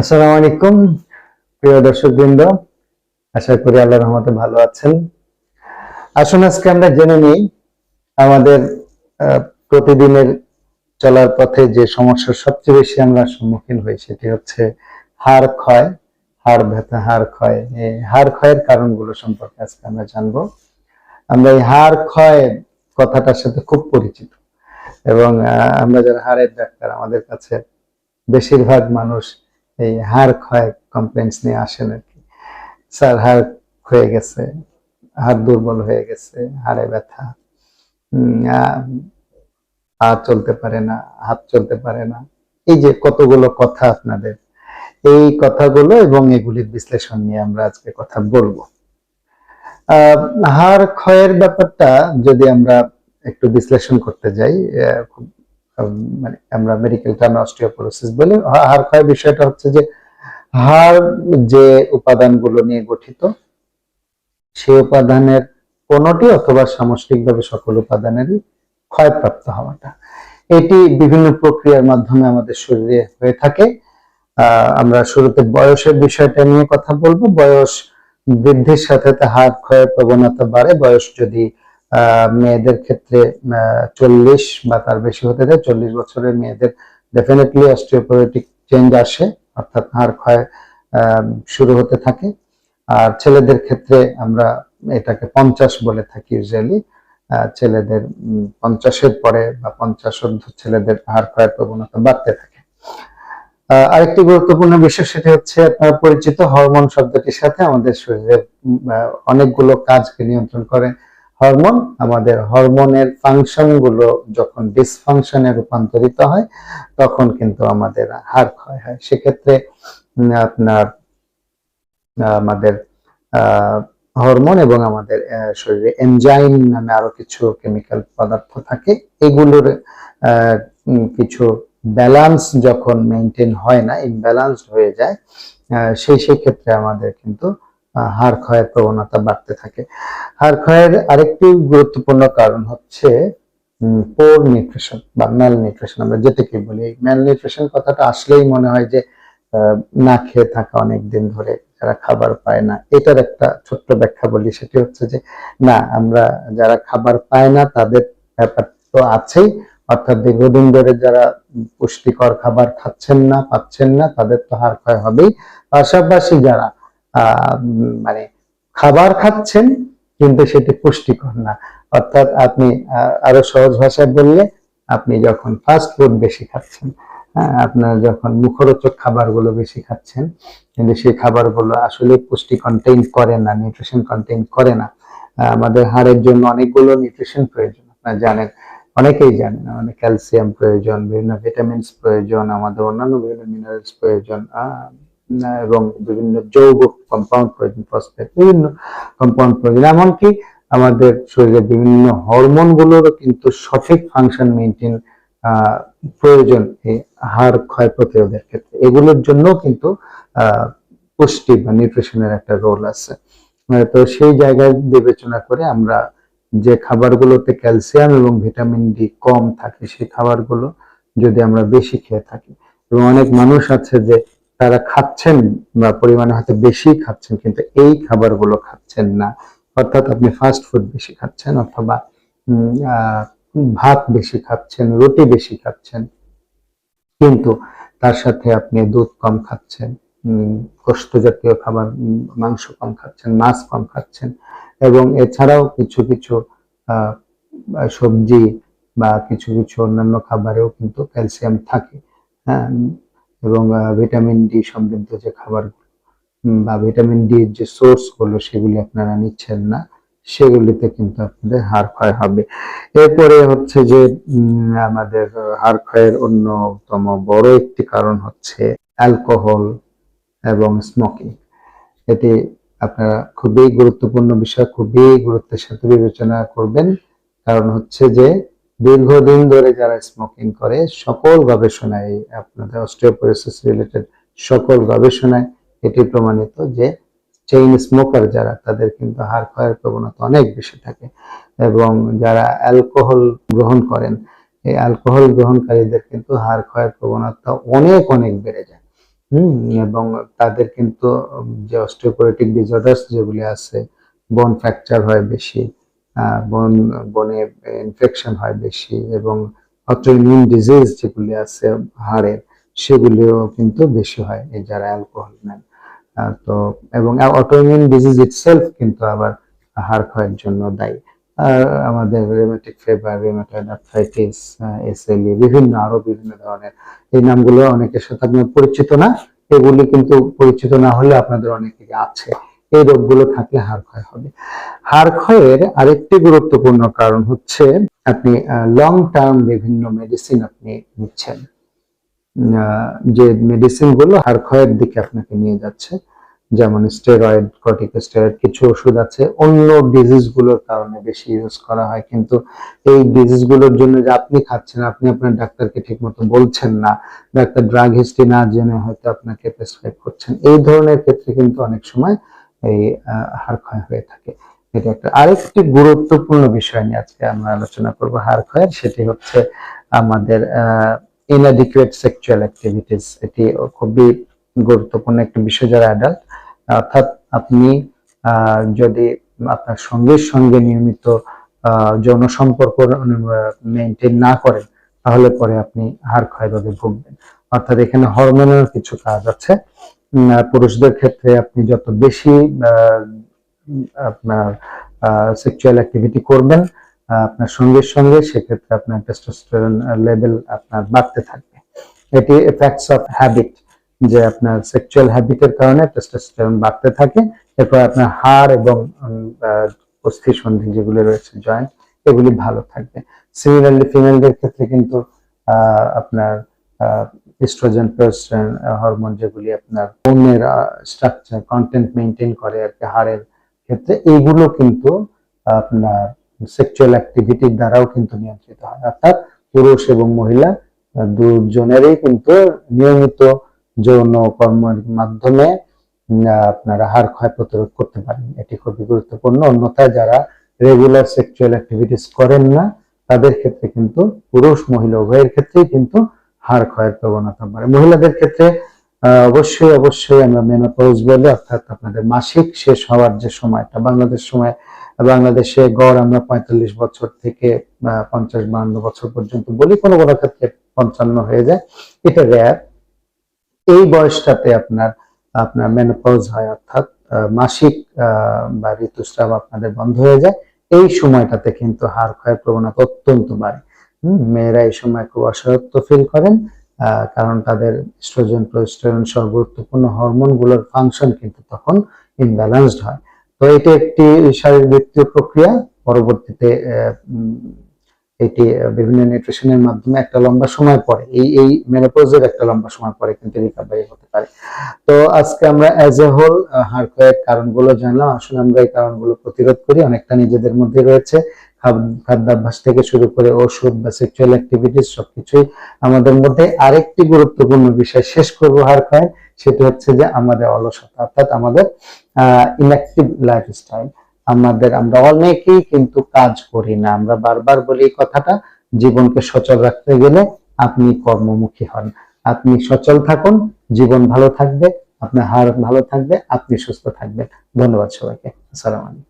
আসসালামু আলাইকুম, প্রিয় দর্শক বৃন্দ আশা করি আল্লাহ রহমতে ভালো আছেন। আসুন আজকে আমরা জেনে নিই আমাদের প্রতিদিনের চলার পথে যে সমস্যার সবচেয়ে বেশি আমরা সম্মুখীন হই সেটি হচ্ছে হাড় ক্ষয়, হাড় ব্যথা, হাড় ক্ষয়। এই হাড় ক্ষয়ের কারণগুলো সম্পর্কে আজকে আমরা জানব। আমরা এই হাড় ক্ষয় কথাটার সাথে খুব পরিচিত এবং আমরা যারা হাড়ের ডাক্তার, আমাদের কাছে বেশিরভাগ মানুষ এই হাড় ক্ষয় কমপ্লেন্টস নিয়ে আসেন আর কি। স্যার হাড় ক্ষয়ে গেছে হাড় দুর্বল হয়ে গেছে, হাড়ে ব্যথা পা চলতে পারে না, হাত চলতে পারে না। এই যে কতগুলো কথা আপনাদের, এই কথাগুলো এবং এগুলির বিশ্লেষণ নিয়ে আমরা আজকে কথা বলব। হাড় ক্ষয়ের ব্যাপারটা যদি আমরা একটু বিশ্লেষণ করতে যাই খুব মানে আমরা মেডিকেল টার্মে অস্টিওপোরোসিস বলি। হাড় ক্ষয় বিষয়টা হচ্ছে যে, হাড় যে উপাদানগুলো নিয়ে গঠিত সেই উপাদানের কোনটি অথবা সামষ্টিকভাবে সকল উপাদানেরই ক্ষয়প্রাপ্ত হওয়াটা। এটি বিভিন্ন প্রক্রিয়ার মাধ্যমে আমাদের শরীরে হয়ে থাকে। আমরা শুরুতে বয়সের বিষয়টা নিয়ে কথা বলব। বয়স বৃদ্ধির সাথে হাড় ক্ষয়ের প্রবণতা বাড়ে। বয়স যদি মেয়েদের ক্ষেত্রে চল্লিশ বা তার বেশি হতে দেয়, চল্লিশ বছরের মেয়েদের ডেফিনেটলি অস্টিওপোরোটিক চেঞ্জ আসে, অর্থাৎ হাড় ক্ষয় শুরু হতে থাকে। আর ছেলেদের ক্ষেত্রে আমরা এটাকে পঞ্চাশ বলে থাকি ইউজুয়ালি ছেলেদের পঞ্চাশের পরে বা পঞ্চাশ অর্ধ ছেলেদের হাড় ক্ষয়ের প্রবণতা বাড়তে থাকে। আরেকটি গুরুত্বপূর্ণ বিষয় সেটি হচ্ছে আপনার পরিচিত হরমোন শব্দটির সাথে আমাদের শরীরের অনেকগুলো কাজকে নিয়ন্ত্রণ করে। হরমোন, আমাদের হরমোনের ফাংশনগুলো যখন ডিসফাংশনে রূপান্তরিত হয়, তখন কিন্তু আমাদের হাড় ক্ষয় হয়। সেক্ষেত্রে আপনার, আমাদের হরমোন এবং আমাদের শরীরে এনজাইম নামে আরও কিছু কেমিক্যাল পদার্থ থাকে। এগুলোর কিছু ব্যালান্স যখন মেনটেন হয় না, ইমব্যালান্সড হয়ে যায় সেই সেই ক্ষেত্রে আমাদের কিন্তু হাড় ক্ষয়ের প্রবণতা বাড়তে থাকে। হাড় ক্ষয়ের আরেকটি গুরুত্বপূর্ণ কারণ হচ্ছে পোর নিউট্রিশন বা ম্যাল নিউট্রিশন আমরা যেটাকে বলি। ম্যাল নিউট্রিশন কথাটা আসলেই মনে হয় যে না খেয়ে থাকা অনেক দিন ধরে যারা খাবার পায় না। এটার একটা ছোট্ট ব্যাখ্যা বলি, সেটি হচ্ছে যে, না, আমরা যারা খাবার পায় না, তাদের ব্যাপার তো আছেই। অর্থাৎ দীর্ঘদিন ধরে যারা পুষ্টিকর খাবার খাচ্ছেন না, পাচ্ছেন না, তাদের তো হাড় ক্ষয় হবেই। পাশাপাশি যারা মানে খাবার খাচ্ছেন, কিন্তু সেটি পুষ্টিকর না। অর্থাৎ আপনি আরও সহজ ভাষায় বললে, আপনি যখন ফাস্ট ফুড বেশি খাচ্ছেন হ্যাঁ আপনার যখন মুখরোচক খাবারগুলো বেশি খাচ্ছেন, কিন্তু সেই খাবারগুলো আসলে পুষ্টি কন্টেইন করে না নিউট্রিশন কন্টেইন করে না। আমাদের হাড়ের জন্য অনেকগুলো নিউট্রিশন প্রয়োজন, আপনারা জানেন, অনেকেই জানেন, আমাদের ক্যালসিয়াম প্রয়োজন, বিভিন্ন ভিটামিনস প্রয়োজন, আমাদের অন্যান্য বিভিন্ন মিনারেলস প্রয়োজন এবং বিভিন্ন যৌগ কম্পাউন্ড প্রয়োজন ফসফেট বিভিন্ন কম্পাউন্ড প্রয়োজন এমনকি আমাদের শরীরে বিভিন্ন হরমোন গুলোরও কিন্তু সঠিক ফাংশন মেনটেন প্রয়োজন হাড় ক্ষয় প্রতিরোধের ক্ষেত্রে। এগুলোর জন্য কিন্তু পুষ্টি বা নিউট্রিশনের একটা রোল আছে। তো সেই জায়গায় বিবেচনা করে আমরা যে খাবারগুলোতে ক্যালসিয়াম এবং ভিটামিন ডি কম থাকে, সেই খাবারগুলো যদি আমরা বেশি খেয়ে থাকি। এবং অনেক মানুষ আছে যে তারা খাচ্ছেন বা পরিমাণে হয়তো বেশি খাচ্ছেন, কিন্তু এই খাবারগুলো খাচ্ছেন না। অর্থাৎ আপনি ফাস্ট ফুড বেশি খাচ্ছেন অথবা ভাত বেশি খাচ্ছেন, রুটি বেশি খাচ্ছেন, কিন্তু তার সাথে আপনি দুধ কম খাচ্ছেন গোস্ত জাতীয় খাবার মাংস কম খাচ্ছেন, মাছ কম খাচ্ছেন এবং এছাড়াও কিছু কিছু সবজি বা কিছু কিছু অন্যান্য খাবারেও কিন্তু ক্যালসিয়াম থাকে। হ্যাঁ এবং ভিটামিন ডি সমৃদ্ধ যে খাবারগুলো বা ভিটামিন ডি যে সোর্সগুলো সেগুলি আপনারা নিচ্ছেন না, সেগুলিতে কিন্তু আপনাদের হাড় ক্ষয় হবে। এরপরে হচ্ছে যে আমাদের হাড় ক্ষয়ের অন্যতম বড় একটি কারণ হচ্ছে অ্যালকোহল এবং স্মোকিং এটি আপনারা খুবই গুরুত্বপূর্ণ বিষয়, খুবই গুরুত্বের সাথে বিবেচনা করবেন। কারণ হচ্ছে যে দীর্ঘদিন ধরে যারা স্মোকিং করে, সকল গবেষণায় আপনাদের অস্টিওপোরোসিস রিলেটেড সকল গবেষণায় এটি প্রমাণিত যে চেইন স্মোকার যারা, তাদের কিন্তু হাড় ক্ষয়ের প্রবণতা অনেক বেশি থাকে এবং যারা অ্যালকোহল গ্রহণ করেন, এই অ্যালকোহল গ্রহণকারীদের কিন্তু হাড় ক্ষয়ের প্রবণতা অনেক অনেক বেড়ে যায়। হুম, এবং তাদের কিন্তু যে অস্টিওপোরোটিক ডিসঅর্ডার্স যেগুলি আছে বোন ফ্র্যাকচার হয় বেশি বোন, বনে ইনফেকশন হয় বেশি এবং অটোইমিউন ডিজিজ যেগুলি আছে, হাড়ের, সেগুলিও কিন্তু বেশি হয় এই যারা অ্যালকোহল নেন। তো, এবং অটোইমিউন ডিজিজ ইটসেলফ কিন্তু আবার হাড় ক্ষয়ের জন্য দায়ী। আর আমাদের rheumatic fever rheumatoid arthritis SLE বিভিন্ন আরও বিভিন্ন ধরনের, এই নামগুলো অনেকের সাথে আপনার পরিচিত না, এগুলি কিন্তু পরিচিত না হলে আপনাদের অনেকেরই আছে। এই রোগগুলো থাকলে হাড় ক্ষয় হবে। হাড় ক্ষয়ের আরেকটি গুরুত্বপূর্ণ কারণ হচ্ছে আপনি লং টার্ম বিভিন্ন মেডিসিন আপনি নিচ্ছেন। যে মেডিসিনগুলো হাড় ক্ষয়ের দিকে আপনাকে নিয়ে যাচ্ছে, যেমন স্টেরয়েড কর্টিকোস্টেরয়েড কিছু ওষুধ আছে, অন্য ডিজিজগুলোর কারণে বেশি ইউজ করা হয়। কিন্তু এই ডিজিজগুলোর জন্য যে আপনি খাচ্ছেন, আপনি আপনার ডাক্তারকে ঠিক মতো বলছেন না। ডাক্তার ড্রাগ হিস্ট্রি না জেনে হয়তো আপনাকে প্রেসক্রাইব করছেন। এই ধরনের ক্ষেত্রে কিন্তু অনেক সময় এই হাড় ক্ষয় হয়ে থাকে। এটা একটা আরেকটি গুরুত্বপূর্ণ বিষয় নিয়ে আজকে আমরা আলোচনা করব হাড় ক্ষয়ের সেটি হচ্ছে আমাদের ইনঅ্যাডিকুয়েট সেক্সুয়াল অ্যাক্টিভিটিস এটি খুবই গুরুত্বপূর্ণ একটি বিষয় যারা অ্যাডাল্ট অর্থাৎ আপনি যদি আপনার সঙ্গীর সঙ্গে নিয়মিত যৌন সম্পর্ক মেনটেন না করেন, তাহলে পরে আপনি হাড় ক্ষয় রোগে ভুগবেন। অর্থাৎ এখানে হরমোনের কিছু কাজ আছে। পুরুষদের ক্ষেত্রে আপনি যত বেশি আপনার সেক্সুয়াল অ্যাক্টিভিটি করবেন আপনার সঙ্গীর সঙ্গে সেক্ষেত্রে আপনার টেস্টোস্টেরন লেভেল আপনার বাড়তে থাকবে। এটি এফেক্টস অফ হ্যাবিট যে আপনার সেক্সুয়াল হ্যাবিটের কারণে টেস্টোস্টেরন বাড়তে থাকে, এরপর আপনার হাড় এবং অস্থি সন্ধি যেগুলো রয়েছে জয়েন্ট এগুলি ভালো থাকবে। সিমিলারলি ফিমেলদের ক্ষেত্রে কিন্তু আপনার ইস্ট্রোজেন প্রোস্টেরন হরমোন যেগুলি আপনার বোনের স্ট্রাকচার কন্টেন্ট মেনটেন করে আর কি হাড়ের ক্ষেত্রে, এইগুলো কিন্তু আপনার সেক্সুয়াল অ্যাক্টিভিটির দ্বারাও কিন্তু নিয়ন্ত্রিত হয়। অর্থাৎ পুরুষ এবং মহিলা দুজনেরই কিন্তু নিয়মিত যৌন কর্মের মাধ্যমে আপনারা হাড় ক্ষয় প্রতিরোধ করতে পারেন। এটি খুবই গুরুত্বপূর্ণ। অন্যথায় যারা রেগুলার সেক্সুয়াল অ্যাক্টিভিটিস করেন না, তাদের ক্ষেত্রে কিন্তু পুরুষ, মহিলা, উভয়ের ক্ষেত্রেই কিন্তু হাড় ক্ষয়ের প্রবণতা বাড়ে। মহিলাদের ক্ষেত্রে অবশ্যই অবশ্যই আমরা মেনোপজ বলি, অর্থাৎ আপনাদের মাসিক শেষ হওয়ার যে সময়টা, বাংলাদেশ সময়, বাংলাদেশে গড় আমরা পঁয়তাল্লিশ বছর থেকে পঞ্চাশ বান্ন বছর পর্যন্ত বলি, কোনো কোনো ক্ষেত্রে পঞ্চান্ন হয়ে যায়। এটা রেয়ার এই বয়সটাতে আপনার আপনার মেনোপজ হয়, অর্থাৎ মাসিক বা ঋতুস্রাব আপনাদের বন্ধ হয়ে যায়। এই সময়টাতে কিন্তু হাড় ক্ষয়ের প্রবণতা অত্যন্ত বাড়ে। মেয়েরা এই সময় খুব অসহায়ত্ব ফিল করেন কারণ তাদের স্ট্রোজেন প্রোস্টেরন সহ গুরুত্বপূর্ণ হরমোনগুলোর ফাংশন কিন্তু তখন ইমব্যালেন্সড হয়। তো এটি একটি শারীরবৃত্তীয় প্রক্রিয়া, পরবর্তীতে এটি বিভিন্ন নিউট্রিশনের মাধ্যমে একটা লম্বা সময় পরে, এই এই মেনোপজের একটা লম্বা সময় পরে কিন্তু রিকভারি হতে পারে। তো আজকে আমরা অ্যাজ এ হোল ক্ষয়ের কারণগুলো জানলাম। আসলে আমরা এই কারণগুলো প্রতিরোধ করি, অনেকটা নিজেদের মধ্যে রয়েছে। খাদ্যাভ্যাস থেকে শুরু করে ওষুধ বা সেক্সুয়াল অ্যাক্টিভিটিস সবকিছুই আমাদের মধ্যে আরেকটি গুরুত্বপূর্ণ বিষয় শেষ করব হাড় ক্ষয় সেটি হচ্ছে যে আমাদের অলসতা, অর্থাৎ আমাদের ইনঅ্যাক্টিভ লাইফস্টাইল আমাদের, আমরা অনেকেই কিন্তু কাজ করি না। আমরা বারবার বলি এই কথাটা, জীবনকে সচল রাখতে গেলে আপনি কর্মমুখী হন। আপনি সচল থাকুন, জীবন ভালো থাকবে, আপনার হার ভালো থাকবে, আপনি সুস্থ থাকবেন। ধন্যবাদ সবাইকে। আসসালামু আলাইকুম।